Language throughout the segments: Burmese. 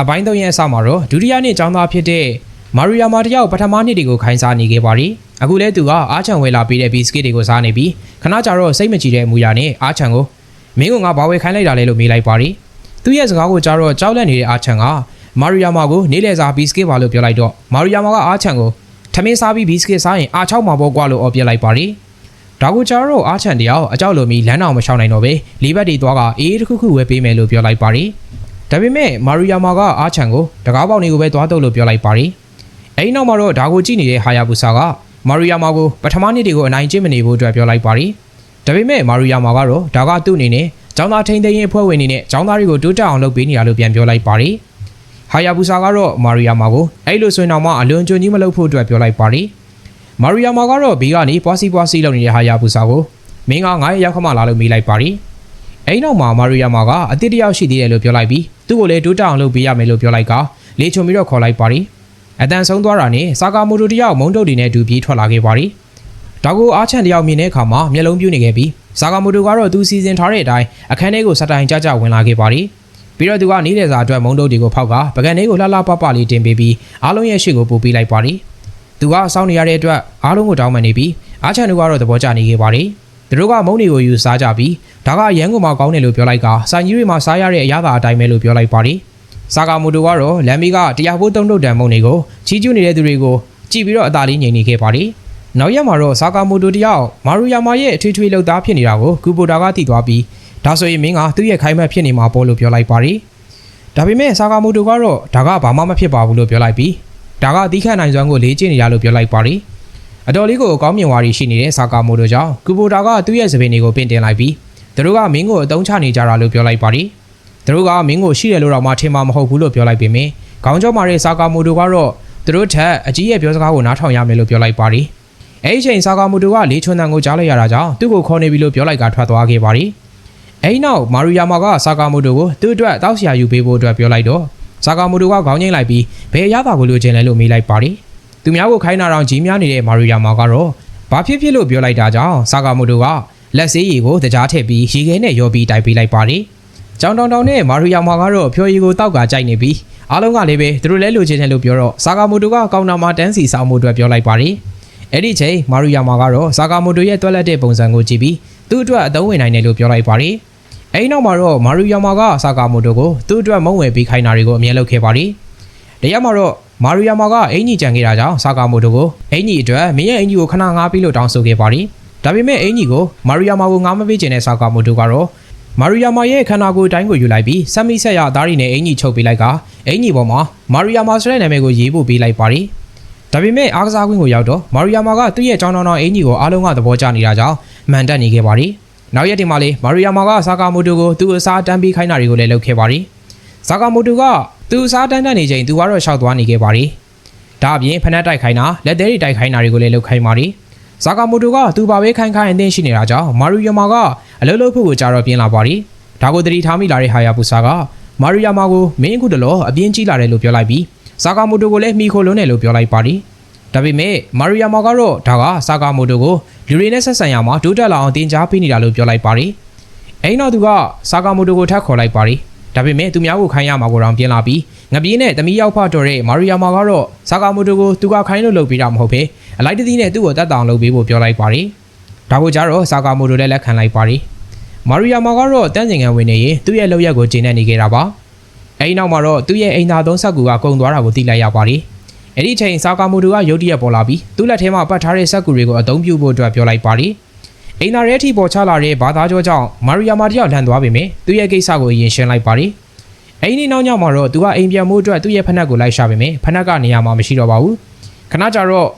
အပိုင်း၃ရက်အစမှာတော့ဒုတိယနှစ်ကျောင်းသားဖြစ်တဲ့မာရူယာမာတယောက်ပထမနှစ်တွေကိုခိုင်းစားနေခဲ့ပါရီအခုလဲသူကအားချံဝယ်လာပေးတဲ့ဘီစကစ်တွေကိုစားနေပြီးခဏကြာတော့စိတ်မကြည်တဲ့အမူအရာနဲ့အားချံကိုမင်းကငါဘာဝယ်ခိုင်းလိုက်တာလဲလို့မေးလိုက်ပါရီသူရဲ့စကားကိုကြားတော့ကြောက်လန့်နေတဲ့အားချံကမာရူယာမာကိုနေလေစာဘီစကစ်ပါလို့ပြောလိုက်တော့မာရူယာမာကအားချံကိုထမင်းစားပြီးဘီစကစ်စားရင်အားချောက်မှာပေါ့ကွာလို့អော်ပြလိုက်ပါရီဒါကိုကြားတော့အားချံတယောက်အကြောက်လိုမီလမ်းတော်မရှောင်နိုင်တော့ပဲလေးဘက်တွေသွားကအေးတစ်ခုခုဝယ်ပေးမယ်လို့ပြောလိုက်ပါရီ ဒါပေမဲ့မာရူယာမာကအားချံကိုတကားပေါက်တွေကိုပဲသွားတော့လို့ပြောလိုက်ပါရီအဲဒီနောက်မှာတော့ဒါကိုကြည့်နေတဲ့ဟာယာဘူဆာကမာရူယာမာကိုပထမနှစ်တွေကိုအနိုင်ကျင့်မနေဖို့အတွက်ပြောလိုက်ပါရီဒါပေမဲ့မာရူယာမာကတော့ဒါကသူ့အနေနဲ့ចောင်းသားထိန်သိမ်းရေးအဖွဲ့ဝင်နေနဲ့ចောင်းသားတွေကိုတိုးတက်အောင်လုပ်ပေးနေတာလို့ပြန်ပြောလိုက်ပါရီဟာယာဘူဆာကတော့မာရူယာမာကိုအဲ့လိုဆိုရင်တော့မှအလွန်ကျွံကြီးမလုပ်ဖို့အတွက်ပြောလိုက်ပါရီမာရူယာမာကတော့ဘေးကနေပွားစီပွားစီလုပ်နေတဲ့ဟာယာဘူဆာကိုမင်းကငါ့ရဲ့ရောက်ခမလာလို့မေးလိုက်ပါရီအဲဒီနောက်မှာမာရူယာမာကအစ်စ်တယောက်ရှိသေးတယ်လို့ပြောလိုက်ပြီး သူ့ကိုလည်းတိုးတက်အောင်လုပ်ပေးရမယ်လို့ပြောလိုက်ကလေချုံပြီးတော့ခေါ်လိုက်ပါရီအတန်ဆုံးသွားတာနဲ့စာကာမိုတိုတယောက်မုံတုတ်တွေနဲ့အတူပြေးထွက်လာခဲ့ပါရီ။ဒါကိုအားချန်တယောက်မြင်တဲ့အခါမှာမျက်လုံးပြူးနေခဲ့ပြီးစာကာမိုတိုကတော့သူစီစဉ်ထားတဲ့အတိုင်းအခန်းထဲကိုစတိုင်ကြကြဝင်လာခဲ့ပါရီ။ပြီးတော့သူကနေလေစာအတွက်မုံတုတ်တွေကိုဖောက်ကပကံလေးကိုလှလှပပလေးတင်ပေးပြီးအားလုံးရဲ့ရှေ့ကိုပို့ပေးလိုက်ပါရီ။သူကစောင်းနေရတဲ့အတွက်အားလုံးကိုတောင်းပန်နေပြီးအားချန်တို့ကတော့သဘောကျနေခဲ့ပါရီ။ သူတို့ကမုံတွေကိုယူစားကြပြီးဒါကရန်ကုန်မှာကောင်းတယ်လို့ပြောလိုက်ကဆိုင်ကြီးတွေမှာစားရတဲ့အရာသာအတိုင်းပဲလို့ပြောလိုက်ပါရီ။စာကာမိုတိုကတော့လမ်မီကတရားဖို့တုံးတုတ်တံမုံတွေကိုချီးကျူးနေတဲ့သူတွေကိုကြည်ပြီးတော့အသာလေးငြိမ်နေခဲ့ပါတယ်။နောက်ရက်မှာတော့စာကာမိုတိုတယောက်မာရူယာမာရဲ့အထွေထွေလောက်သားဖြစ်နေတာကိုကူပိုတာကသိသွားပြီးဒါဆိုရင်မင်းကသူ့ရဲ့ခိုင်းမက်ဖြစ်နေမှာပေါ့လို့ပြောလိုက်ပါတယ်။ဒါပေမဲ့စာကာမိုတိုကတော့ဒါကဘာမှမဖြစ်ပါဘူးလို့ပြောလိုက်ပြီးဒါကသီးခန့်နိုင်စွမ်းကိုလေးကျင့်နေရလို့ပြောလိုက်ပါတယ်။ အတော်လေးကိုအကောင်းမြင်ဝါရီရှိနေတဲ့စာကာမိုတိုကြောင့်ကူပိုတာကသူ့ရဲ့စပင်တွေကိုပင်တင်လိုက်ပြီးသူတို့ကမင်းကိုအတုံးချနေကြတာလို့ပြောလိုက်ပါတယ်။သူတို့ကမင်းကိုရှိတယ်လို့တော့မှထင်မှာမဟုတ်ဘူးလို့ပြောလိုက်ပေမယ့်ခေါင်းကျော်မာတဲ့စာကာမိုတိုကတော့သူတို့ထက်အကြီးရဲ့ပြောစကားကိုနားထောင်ရမယ်လို့ပြောလိုက်ပါရီအဲ့ဒီချိန်စာကာမိုတိုကလေးချွန်းတန်ကိုကြားလိုက်ရတာကြောင့်သူ့ကိုခေါ်နေပြီလို့ပြောလိုက်ကထွက်သွားခဲ့ပါရီအဲ့ဒီနောက်မာရူယာမာကစာကာမိုတိုကိုသူ့အတွက်တောက်ဆရာယူပေးဖို့အတွက်ပြောလိုက်တော့စာကာမိုတိုကခေါင်းငိမ့်လိုက်ပြီးဘယ်ရတာကိုလိုချင်လဲလို့မေးလိုက်ပါရီ သူများကိုခိုင်းတာတော့ကြီးများနေတဲ့မာရူယာမာကတော့ဘာဖြစ်ဖြစ်လို့ပြောလိုက်တာကြောင့်စာကာမိုတိုကလက်စေးရည်ကိုတကြားထည့်ပြီးရေခဲနဲ့ရောပြီးတိုက်ပေးလိုက်ပါရီကျောင်းတောင်တောင်နဲ့မာရူယာမာကတော့ဖြော်ရည်ကိုတောက်ကကြိုက်နေပြီးအားလုံးကလည်းပဲသူတို့လည်းလိုချင်တယ်လို့ပြောတော့ဆာကာမိုတိုကကောင်တာမှာတန်းစီဆောင်မှုအတွက်ပြောလိုက်ပါတယ်အဲ့ဒီချိန်မာရူယာမာကတော့ဆာကာမိုတိုရဲ့တွက်လက်တဲ့ပုံစံကိုကြည့်ပြီးသူ့အတွက်အသုံးဝင်နိုင်တယ်လို့ပြောလိုက်ပါတယ်အဲ့ဒီနောက်မှာတော့မာရူယာမာကဆာကာမိုတိုကိုသူ့အတွက်မုံဝယ်ပေးခိုင်းတာတွေကိုအမြဲလုပ်ခဲ့ပါတယ်တရားမှာတော့ မာရူယာမာကအင်ကြီးကြံခဲ့တာကြောင့်ဆာကာမိုတိုကိုအင်ကြီးအတွက်မင်းရဲ့အင်ကြီးကိုခဏငားပြီးလို့တောင်းဆိုခဲ့ပါတယ်ဒါပေမဲ့အင်ကြီးကိုမာရူယာမာကိုငားမပေးချင်တဲ့ဆာကာမိုတိုကတော့မာရီယာမာရဲ့ခန္ဓာကိုယ်အတိုင်းကိုယူလိုက်ပြီးဆက်မိဆက်ရအသားရည်နဲ့အင်ကြီးချုပ်ပေးလိုက်ကအင်ကြီးပေါ်မှာမာရီယာမာဆိုတဲ့နာမည်ကိုရေးဖို့ပေးလိုက်ပါတယ်။ဒါပေမဲ့အားကစားကွင်းကိုရောက်တော့မာရီယာမာကသူ့ရဲ့ចောင်းတောင်းတောင်းအင်ကြီးကိုအားလုံးကသဘောကျနေတာကြောင့်မန်တက်နေခဲ့ပါတယ်။နောက်ရက်ဒီမှာလေမာရီယာမာကဆာကာမိုတိုကိုသူ့အစားတန်းပေးခိုင်းတာတွေကိုလည်းလုပ်ခဲ့ပါတယ်။ဆာကာမိုတိုက သူ့အစားတန်းတက်နေချိန်သူကတော့ရှောက်သွားနေခဲ့ပါတယ်။ဒါအပြင်ဖနက်တိုက်ခိုင်းတာလက်သေးတွေတိုက်ခိုင်းတာတွေကိုလည်းလုပ်ခိုင်းပါတယ်။ဇာကာမိုတိုကသူဘာပဲခိုင်းခိုင်းအသင်းရှိနေတာကြောင့်မာရူယာမာကအလုပ်လုပ်ဖို့ကိုကြာတော့ပြင်းလာပါရီဒါကိုတတိထားမိလာတဲ့ဟာယာပူဆာကမာရူယာမာကိုမင်းအခုတလောအပြင်းကြီးလာတယ်လို့ပြောလိုက်ပြီးဇာကာမိုတိုကိုလည်းမှီခိုလုံးတယ်လို့ပြောလိုက်ပါရီဒါပေမဲ့မာရူယာမာကတော့ဒါကဇာကာမိုတိုကိုလူတွေနဲ့ဆက်ဆံရမှာတိုးတက်လာအောင်တင် जा ပေးနေတာလို့ပြောလိုက်ပါရီအဲ့နောက်သူကဇာကာမိုတိုကိုထပ်ခေါ်လိုက်ပါရီ ဒါပေမဲ့သူများကိုခိုင်းရမှာကိုတော့ပြင်းလာပြီးငပြေးနဲ့တမီးရောက်ဖတော်တဲ့မာရူယာမာကတော့ဇာကာမိုတိုကိုသူကခိုင်းလို့လုပ်ပေးတာမဟုတ်ဘဲအလိုက်တသီးနဲ့သူ့ကိုတတ်တောင်လုပ်ပေးဖို့ပြောလိုက်ပါရီဒါကိုကြတော့ဇာကာမိုတိုလည်းလက်ခံလိုက်ပါရီမာရူယာမာကတော့တန်းစင်ကန်ဝင်နေရင်သူ့ရဲ့လောက်ရက်ကိုကျင်းနေနေခဲ့တာပါအဲဒီနောက်မှာတော့သူ့ရဲ့အိမ်သာသုံးဆက်ကူကကုံသွားတာကိုသိလိုက်ရပါရီအဲ့ဒီချိန်ဇာကာမိုတိုကရုတ်တရက်ပေါ်လာပြီးသူ့လက်ထဲမှာပတ်ထားတဲ့ဆက်ကူတွေကိုအသုံးပြုဖို့အတွက်ပြောလိုက်ပါရီ အိမ်သာရဲအထိပေါ်ချလာတဲ့ဘာသာကြောကြောင့်မာရူယာမာတယောက်လန်သွားပေမယ့်သူ့ရဲ့ကိစ္စကိုအရင်ရှင်းလိုက်ပါရီအိမ်ဒီနောက်ညမှာတော့သူကအိမ်ပြန်မှုအတွက်သူ့ရဲ့ဖနက်ကိုလိုက်ရှာပေမယ့်ဖနက်ကနေရာမှာမရှိတော့ပါဘူးခဏကြာတော့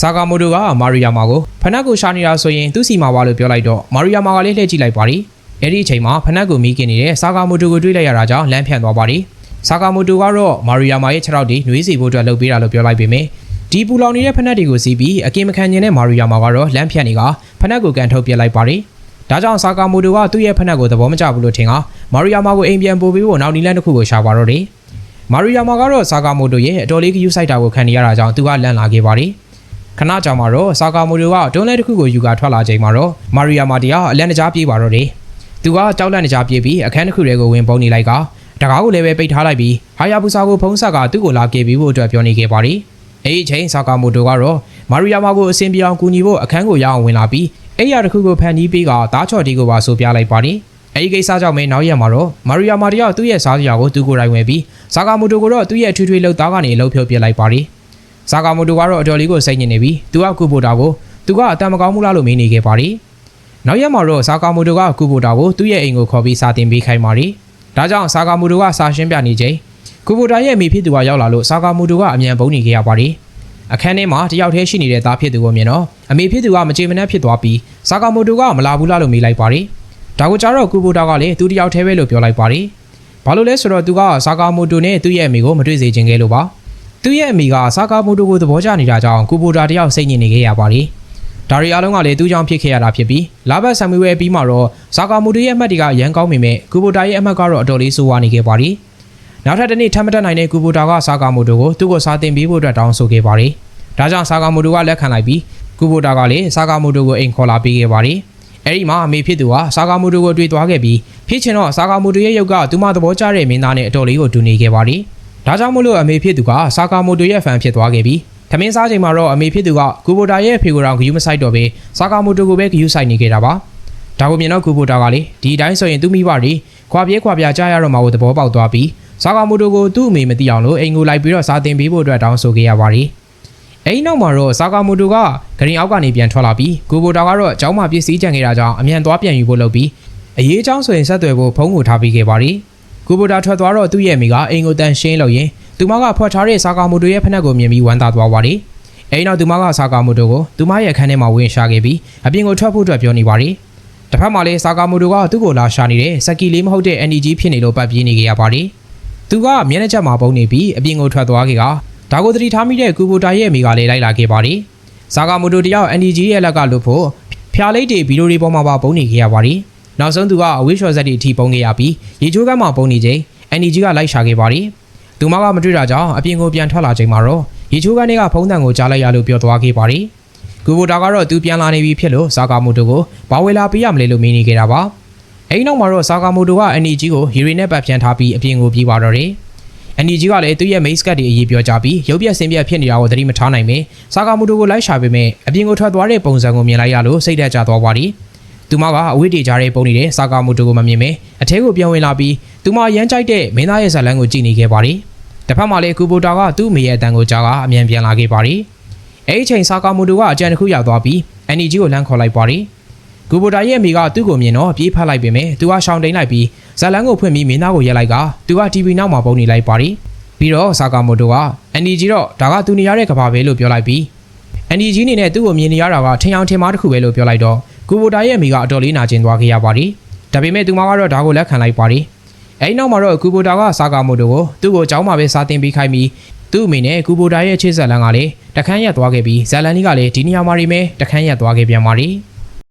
ဇာကာမိုတိုကမာရီယာမာကိုဖနက်ကိုရှာနေတာဆိုရင်သူ့စီမှာပါလို့ပြောလိုက်တော့မာရီယာမာကလည်းလှည့်ကြည့်လိုက်ပါရီအဲ့ဒီအချိန်မှာဖနက်ကိုမိกินနေတဲ့ဇာကာမိုတိုကိုတွေ့လိုက်ရတာကြောင့်လမ်းဖြန့်သွားပါရီဇာကာမိုတိုကတော့မာရီယာမာရဲ့ခြေထောက်တွေနှွေးစီဖို့အတွက်လုပ်ပေးတာလို့ပြောလိုက်ပေမယ့် ဒီပူလောင်နေတဲ့ဖနက်တွေကိုစီးပြီးအကင်မခံခြင်းနဲ့မာရီယာမာကတော့လမ်းဖြန့်နေကဖနက်ကိုကန်ထုတ်ပြစ်လိုက်ပါရီဒါကြောင့်ဇာကာမိုတိုကသူ့ရဲ့ဖနက်ကိုသဘောမကျဘူးလို့ထင်ကမာရီယာမာကိုအိမ်ပြန်ပို့ပေးဖို့နောက်နီလန်းတစ်ခုကိုရှာပါတော့တယ်မာရီယာမာကတော့ဇာကာမိုတိုရဲ့အတော်လေးကယူဆိုင်တာကိုခံနေရတာကြောင့်သူကလန့်လာခဲ့ပါရီခဏကြာမှာတော့ဇာကာမိုတိုကတွန်းလဲတစ်ခုကိုယူကာထွက်လာချိန်မှာတော့မာရီယာမာတရားအလန့်တကြားပြေးပါတော့တယ်သူကကြောက်လန့်တကြားပြေးပြီးအခန်းတစ်ခုထဲကိုဝင်ပုန်းနေလိုက်ကတကားကိုလည်းပဲပိတ်ထားလိုက်ပြီးဟာယာဘူစာကိုဖုံးဆက်ကသူ့ကိုလာကေပြီးဖို့အတွက်ပြောနေခဲ့ပါတယ် အဲ့ဒီအချိန်ဆာကာမိုတိုကတော့မာရီယာမာကိုအဆင်ပြေအောင်ကူညီဖို့အခန်းကိုရအောင်ဝင်လာပြီးအဲ့ရတစ်ခုကိုဖန်တီးပေးကသားချော်တီကိုပါဆိုပြလိုက်ပါတယ်အဲ့ဒီကိစ္စကြောင့်ပဲနောက်ရက်မှာတော့မာရီယာမာတယောက်သူ့ရဲ့စားစရာကိုသူကိုယ်တိုင်ဝယ်ပြီးဆာကာမိုတိုကိုတော့သူ့ရဲ့ထွေထွေလှုပ်သားကနေလှုပ်ဖြုတ်ပြလိုက်ပါတယ်ဆာကာမိုတိုကတော့အတော်လေးကိုစိတ်ညစ်နေပြီးသူကကူဘိုတာကိုသူကအတန်မကောင်းမှုလားလို့မေးနေခဲ့ပါတယ်နောက်ရက်မှာတော့ဆာကာမိုတိုကကူဘိုတာကိုသူ့ရဲ့အိမ်ကိုခေါ်ပြီးစာတင်ပေးခိုင်းပါတယ်ဒါကြောင့်ဆာကာမိုတိုကစာရှင်းပြနေချိန် ကူဘိုတာရဲ့မိဖြစ်သူကရောက်လာလို့ဆာကာမိုတိုကအမြန်ပုံနေခဲ့ရပါတယ်အခန်းထဲမှာတယောက်တည်းရှိနေတဲ့သားဖြစ်သူကိုမြင်တော့အမေဖြစ်သူကမကြေမနက်ဖြစ်သွားပြီးဆာကာမိုတိုကမလာဘူးလားလို့မေးလိုက်ပါတယ်ဒါကိုကြတော့ကူဘိုတာကလည်းသူတယောက်တည်းပဲလို့ပြောလိုက်ပါတယ်ဘာလို့လဲဆိုတော့သူကဆာကာမိုတိုနဲ့သူ့ရဲ့အမေကိုမတွေ့စေချင်ခဲ့လို့ပါသူ့ရဲ့အမေကဆာကာမိုတိုကိုသဘောကျနေတာကြောင့်ကူဘိုတာတယောက်စိတ်ညစ်နေခဲ့ရပါတယ်ဒါရီအားလုံးကလည်းသူ့ကြောင့်ဖြစ်ခဲ့ရတာဖြစ်ပြီးလာဘတ်ဆမ်မီဝဲပြီးမှတော့ဆာကာမိုတိုရဲ့အမှတ်တွေကရန်ကောင်းပေမဲ့ကူဘိုတာရဲ့အမှတ်ကတော့အတော်လေးဆိုးဝါးနေခဲ့ပါတယ် နောက်ထပ်တစ်နေ့ထပ်မတက်နိုင်တဲ့ကူဘိုတာကဆာကာမိုတိုကိုသူ့ကိုစာတင်ပေးဖို့အတွက်တောင်းဆိုခဲ့ပါတယ်ဒါကြောင့်ဆာကာမိုတိုကလက်ခံလိုက်ပြီးကူဘိုတာကလည်းဆာကာမိုတိုကိုအိမ်ခေါ်လာပေးခဲ့ပါတယ်အဲ့ဒီမှာအမေဖြစ်သူကဆာကာမိုတိုကိုတွေ့သွားခဲ့ပြီးဖြစ်ချင်တော့ဆာကာမိုတိုရဲ့ရုပ်ကသူမသဘောကျတဲ့မင်းသားနဲ့အတော်လေးကိုတူနေခဲ့ပါတယ်ဒါကြောင့်မို့လို့အမေဖြစ်သူကဆာကာမိုတိုရဲ့ဖန်ဖြစ်သွားခဲ့ပြီးသမင်းစားချိန်မှာတော့အမေဖြစ်သူကကူဘိုတာရဲ့ဖေကိုတောင်ဂယူးမဆိုင်တော့ပဲဆာကာမိုတိုကိုပဲဂယူးဆိုင်နေခဲ့တာပါဒါကိုမြင်တော့ကူဘိုတာကလေဒီအတိုင်းဆိုရင်သူမိဘတွေခွာပြေးခွာပြကြားရတော့မှာကိုသဘောပေါက်သွားပြီး ။ဆာကာမိုတိုကိုသူ့အမေမသိအောင်လို့အိမ်ကိုလိုက်ပြီးတော့စာတင်ပေးဖို့အတွက်တောင်းဆိုခဲ့ရပါတယ်။အဲဒီနောက်မှာတော့ဆာကာမိုတိုကဂရင်အောက်ကနေပြန်ထွက်လာပြီးကိုဘိုတာကတော့ကျောင်းမှာပစ္စည်းကြံခဲ့တာကြောင့်အမြန်သွားပြန်ယူဖို့လုပ်ပြီးအရေးကြောင်းဆိုရင်ဆက်သွယ်ဖို့ဖုန်းကိုထားပေးခဲ့ပါတယ်။ကိုဘိုတာထွက်သွားတော့သူ့ရဲ့မိကအိမ်ကိုတန်ရှင်းလို့ရင်သူမကဖွက်ထားတဲ့ဆာကာမိုတိုရဲ့ဖက်နှက်ကိုမြင်ပြီးဝမ်းသာသွားပါတယ်။အဲဒီနောက်သူမကဆာကာမိုတိုကိုသူမရဲ့အခန်းထဲမှာဝင်ရှာခဲ့ပြီးအပြင်ကိုထွက်ဖို့အတွက်ပြောနေပါတယ်။တစ်ဖက်မှာလည်းဆာကာမိုတိုကသူ့ကိုလာရှာနေတဲ့စက်ကီလေးမဟုတ်တဲ့ NG ဖြစ်နေလို့ပတ်ပြေးနေကြရပါတယ်။ သူကမျက်နှာချက်မှာပုံနေပြီးအပြင်ကိုထွက်သွားခဲ့ကဒါကိုသတိထားမိတဲ့ကူဘိုတာရဲ့မိကလည်းလိုက်လာခဲ့ပါတယ်ဆာကာမိုတိုတယောက် NEG ရဲ့လက်ကလွတ်ဖို့ဖျားလိတ်တွေဗီဒီယိုတွေပေါ်မှာပါပုံနေခဲ့ရပါတယ်နောက်ဆုံးသူကအဝေးလျှော်ဆက်တွေအထိပုံခဲ့ရပြီးရေချိုးကမ်းမှာပုံနေချိန် NEG ကလိုက်ရှာခဲ့ပါတယ်သူမကမတွေ့တာကြောင့်အပြင်ကိုပြန်ထွက်လာချိန်မှာတော့ရေချိုးကန်တွေကဖုံးတန်ကိုကြားလိုက်ရလို့ပြောသွားခဲ့ပါတယ်။ကူဘိုတာကတော့သူပြန်လာနေပြီဖြစ်လို့ဇာကာမိုတိုကိုဘာဝေလာပေးရမလဲလို့မေးနေခဲ့တာပါ။ အဲဒီနောက်မှာတော့ဇာကာမိုတိုက NEG ကိုဟီရီနဲ့ပတ်ပြန်ထားပြီးအပြင်ကိုပြေးပါတော့တယ်။ NEG ကလည်းသူ့ရဲ့ main scat တွေအရေးပြောကြပြီးရုပ်ပြက်ဆင်းပြက်ဖြစ်နေတာကိုသတိမထားနိုင်ပဲဇာကာမိုတိုကိုလိုက်ရှာပေမဲ့အပြင်ကိုထွက်သွားတဲ့ပုံစံကိုမြင်လိုက်ရလို့စိတ်ဓာတ်ကျသွားပါတယ်။သူမကအဝိတေကြားတဲ့ပုံနေတဲ့ဇာကာမိုတိုကိုမမြင်ပဲအထဲကိုပြန်ဝင်လာပြီးသူမရမ်းကြိုက်တဲ့မင်းသားရဲ့ဇာတ်လမ်းကိုကြည့်နေခဲ့ပါတယ်။တစ်ဖက်မှာလည်းကူဘိုတာကသူ့မိရဲ့အတန်ကိုကြားကအမြန်ပြန်လာခဲ့ပါတယ်။အဲဒီချိန်ဆာကာမိုတိုကအကြံတစ်ခုရောက်သွားပြီးအန်နီဂျီကိုလမ်းခေါ်လိုက်ပါတယ်။ ဂူဘိုတာရဲ့အမိကသူ့ကိုမြင်တော့ပြေးဖက်လိုက်ပေမဲ့သူကရှောင်းတိန်လိုက်ပြီးဇာလန်းကိုဖွင့်ပြီးမင်းသားကိုရက်လိုက်ကသူက TV နောက်မှာပုံနေလိုက်ပါရီပြီးတော့ဆာကာမိုတိုကအန်ဒီဂျီတော့ဒါကသူနေရတဲ့ကဘာပဲလို့ပြောလိုက်ပြီးအန်ဒီဂျီနေနဲ့သူ့ကိုမြင်နေရတာကထင်အောင်ထင်မှားတစ်ခုပဲလို့ပြောလိုက်တော့ဂူဘိုတာရဲ့အမိကအတော်လေးနာကျင်သွားခဲ့ရပါရီဒါပေမဲ့သူမကတော့ဒါကိုလက်ခံလိုက်ပါရီအဲဒီနောက်မှာတော့ဂူဘိုတာကဆာကာမိုတိုကိုသူ့ကိုကြောင်းမှာပဲစာတင်ပေးခိုင်းပြီးသူ့အမိနဲ့ဂူဘိုတာရဲ့ခြေဆက်လန်းကလည်းတခန်းရက်သွားခဲ့ပြီးဇာလန်နီကလည်းဒီနေရာမှာနေမဲတခန်းရက်သွားခဲ့ပြန်ပါရီ